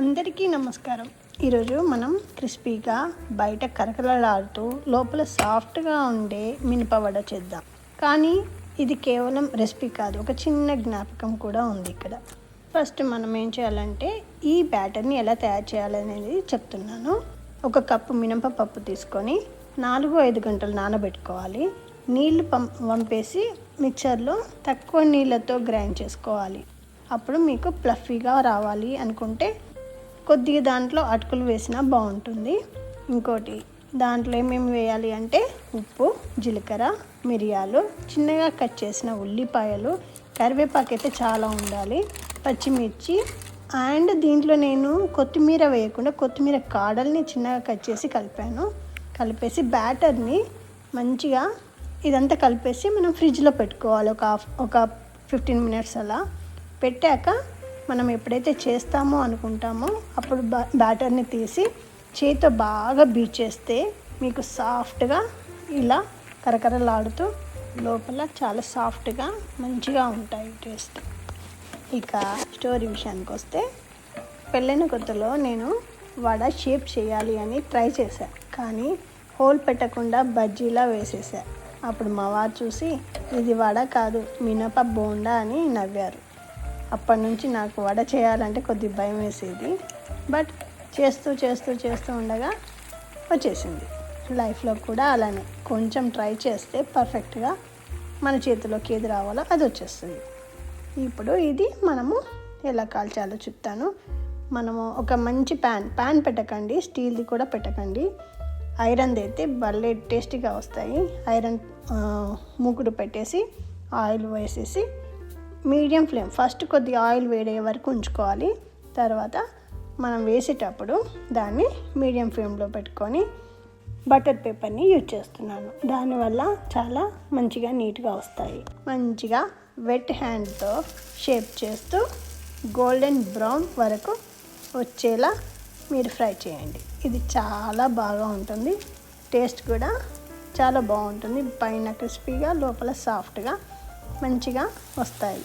అందరికీ నమస్కారం. ఈరోజు మనం క్రిస్పీగా బయట కరకలలాడుతూ లోపల సాఫ్ట్గా ఉండే మినపవడ చేద్దాం. కానీ ఇది కేవలం రెసిపీ కాదు ఒక చిన్న జ్ఞాపకం కూడా ఉంది ఇక్కడ. ఫస్ట్ మనం ఏం చేయాలంటే ఈ బ్యాటర్ని ఎలా తయారు చేయాలనేది చెప్తున్నాను. ఒక కప్పు మినపప్పు తీసుకొని నాలుగు ఐదు గంటలు నానబెట్టుకోవాలి. నీళ్ళు పం పంపేసి మిక్చర్లో తక్కువ నీళ్ళతో గ్రైండ్ చేసుకోవాలి. అప్పుడు మీకు ప్లఫీగా రావాలి అనుకుంటే కొద్దిగా దాంట్లో అటుకులు వేసినా బాగుంటుంది. ఇంకోటి దాంట్లో ఏమేమి వేయాలి అంటే ఉప్పు జీలకర్ర మిరియాలు చిన్నగా కట్ చేసిన ఉల్లిపాయలు కరివేపాకు అయితే చాలా ఉండాలి. పచ్చిమిర్చి అండ్ దీంట్లో నేను కొత్తిమీర వేయకుండా కొత్తిమీర కాడల్ని చిన్నగా కట్ చేసి కలిపాను. కలిపేసి బ్యాటర్ని మంచిగా ఇదంతా కలిపేసి మనం ఫ్రిడ్జ్లో పెట్టుకోవాలి. ఒక హాఫ్ ఒక ఫిఫ్టీన్ మినిట్స్ అలా. పెట్టాక మనం ఎప్పుడైతే చేస్తామో అనుకుంటామో అప్పుడు బ్యాటర్ని తీసి చేతితో బాగా బీట్ చేస్తే మీకు సాఫ్ట్గా ఇలా కరకరలాడుతూ లోపల చాలా సాఫ్ట్గా మంచిగా ఉంటాయి టేస్ట్. ఇక స్టోరీ విషయానికి వస్తే పెళ్ళైన కొత్తలో నేను వడ షేప్ చేయాలి అని ట్రై చేశాను కానీ హోల్ పెట్టకుండా బజ్జీలా వేసేసా అప్పుడు మా వారు చూసి ఇది వడ కాదు మినప బోండా అని నవ్వారు. అప్పటి నుంచి నాకు వడ చేయాలంటే కొద్ది భయం వేసేది. బట్ చేస్తూ చేస్తూ చేస్తూ ఉండగా వచ్చేసింది. లైఫ్లో కూడా అలానే. కొంచెం ట్రై చేస్తే పర్ఫెక్ట్గా మన చేతిలోకి ఏది రావాలో అది వచ్చేస్తుంది. ఇప్పుడు ఇది మనము ఎలా కాల్చాలో చెప్తాను. మనము ఒక మంచి ప్యాన్ ప్యాన్ పెట్టకండి స్టీల్ది కూడా పెట్టకండి. ఐరన్ది అయితే భలే టేస్టీగా వస్తాయి. ఐరన్ మూకుడు పెట్టేసి ఆయిల్ వేసేసి మీడియం ఫ్లేమ్ ఫస్ట్ కొద్దిగా ఆయిల్ వేడే వరకు ఉంచుకోవాలి. తర్వాత మనం వేసేటప్పుడు దాన్ని మీడియం ఫ్లేమ్లో పెట్టుకొని బటర్ పేపర్ని యూజ్ చేస్తున్నాను. దానివల్ల చాలా మంచిగా నీట్గా వస్తాయి. మంచిగా వెట్ హ్యాండ్తో షేప్ చేస్తూ గోల్డెన్ బ్రౌన్ వరకు వచ్చేలా మీరు ఫ్రై చేయండి. ఇది చాలా బాగా ఉంటుంది. టేస్ట్ కూడా చాలా బాగుంటుంది. పైన క్రిస్పీగా లోపల సాఫ్ట్గా మంచిగా వస్తాయి.